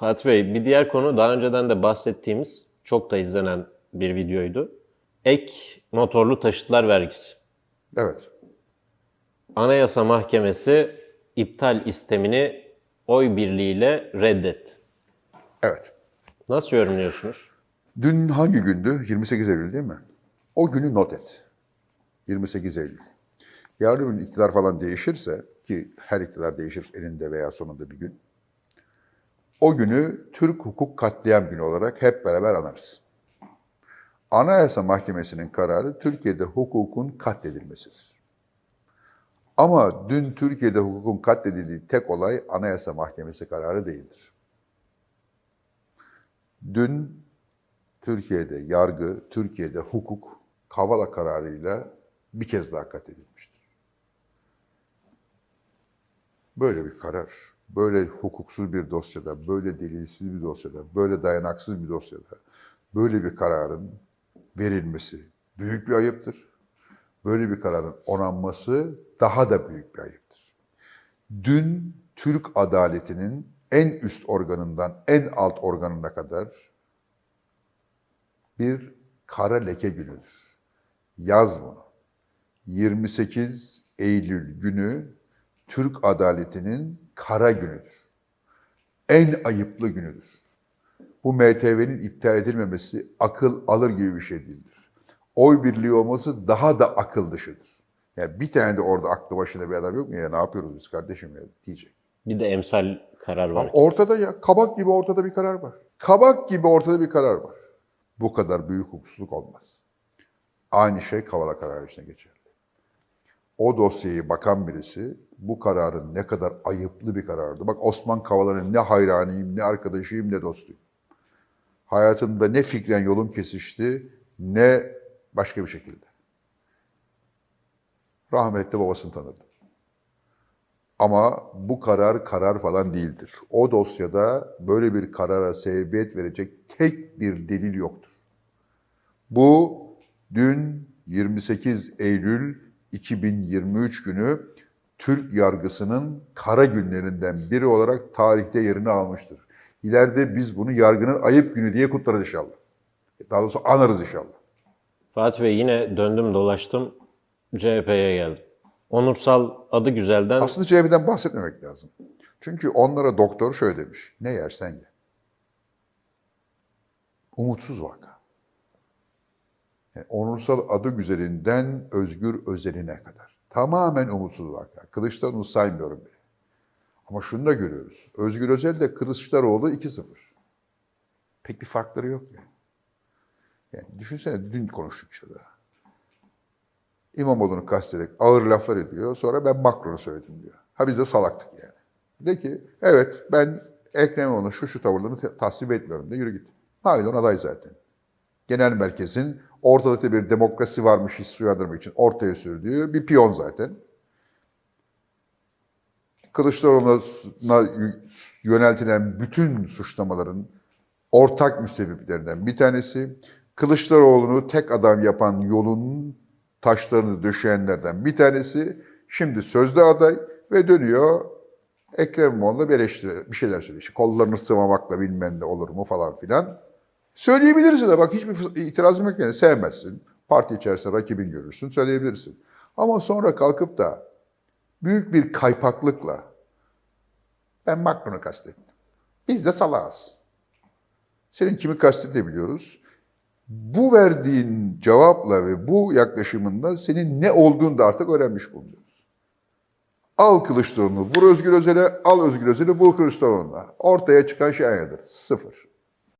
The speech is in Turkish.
Fatih Bey bir diğer konu daha önceden de bahsettiğimiz çok da izlenen bir videoydu. Ek motorlu taşıtlar vergisi. Evet. Anayasa Mahkemesi iptal istemini oy birliğiyle reddetti. Evet. Nasıl yorumluyorsunuz? Dün hangi gündü? 28 Eylül değil mi? O günü not et. 28 Eylül. Yarın iktidar falan değişirse ki her iktidar değişir elinde veya sonunda bir gün. O günü Türk hukuk katliam günü olarak hep beraber anarız. Anayasa Mahkemesi'nin kararı Türkiye'de hukukun katledilmesidir. Ama dün Türkiye'de hukukun katledildiği tek olay Anayasa Mahkemesi kararı değildir. Dün Türkiye'de yargı, Türkiye'de hukuk Kavala kararıyla bir kez daha katledilmiştir. Böyle bir karar, böyle hukuksuz bir dosyada, böyle delilsiz bir dosyada, böyle dayanaksız bir dosyada, böyle bir kararın verilmesi büyük bir ayıptır. Böyle bir kararın onanması daha da büyük bir ayıptır. Dün Türk adaletinin en üst organından en alt organına kadar bir kara leke günüdür. Yaz bunu. 28 Eylül günü Türk adaletinin kara günüdür. En ayıplı günüdür. Bu MTV'nin iptal edilmemesi akıl alır gibi bir şey değildir. Oy birliği olması daha da akıl dışıdır. Yani bir tane de orada aklı başında bir adam yok mu ya ne yapıyoruz biz kardeşim ya diyecek. Bir de emsal karar var. Ama ortada ya kabak gibi ortada bir karar var. Kabak gibi ortada bir karar var. Bu kadar büyük hukuksuzluk olmaz. Aynı şey Kavala kararı için geçerli. O dosyayı bakan birisi bu kararın ne kadar ayıplı bir karardı. Bak Osman Kavala'nın ne hayranıyım, ne arkadaşıyım, ne dostuyum. Hayatımda ne fikren yolum kesişti, ne başka bir şekilde. Rahmetli babasını tanırdım. Ama bu karar karar falan değildir. O dosyada böyle bir karara sebebiyet verecek tek bir delil yoktur. Bu dün 28 Eylül 2023 günü Türk yargısının kara günlerinden biri olarak tarihte yerini almıştır. İleride biz bunu yargının ayıp günü diye kutlarız inşallah. Daha doğrusu anarız inşallah. Fatih Bey yine döndüm dolaştım CHP'ye geldim. Onursal adı güzelden Aslında CHP'den bahsetmemek lazım. Çünkü onlara doktor şöyle demiş. Ne yersen ye. Umutsuz vaka. Yani onursal adı güzelinden Özgür Özel'ine kadar. Tamamen umutsuz vaka. Kılıçdaroğlu'nu saymıyorum bile. Ama şunu da görüyoruz. Özgür Özel de Kılıçdaroğlu 2-0. Pek bir farkları yok yani. Yani düşünsene dün konuştuk işte daha. İmamoğlu'nu kastederek ağır laflar ediyor. Sonra ben Macron'u söyledim diyor. Ha biz de salaktık yani. De ki evet ben Ekrem İmamoğlu'nun şu şu tavırlarını tasvip etmiyorum de yürü git. Nailon aday zaten. Genel merkezin ortada bir demokrasi varmış hissi uyandırmak için ortaya sürdüğü bir piyon zaten. Kılıçdaroğlu'na yöneltilen bütün suçlamaların ortak müsebbiplerinden bir tanesi. Kılıçdaroğlu'nu tek adam yapan yolun taşlarını döşeyenlerden bir tanesi. Şimdi sözde aday ve dönüyor Ekrem İmamoğlu'na bir bir şeyler söylüyor. İşte kollarını sıvamakla bilmem ne olur mu falan filan. Söyleyebilirsin de bak hiçbir itirazım yok yani sevmezsin. Parti içerisinde rakibin görürsün söyleyebilirsin. Ama sonra kalkıp da büyük bir kaypaklıkla ben Macron'u kastettim. Biz de salağız. Senin kimi kastettiğini biliyoruz. Bu verdiğin cevapla ve bu yaklaşımında senin ne olduğunu da artık öğrenmiş bulunuyoruz. Al Kılıçdaroğlu'nu, vur Özgür Özel'e, al Özgür Özel'i, vur Kılıçdaroğlu'na. Ortaya çıkan şey aynıdır. Sıfır.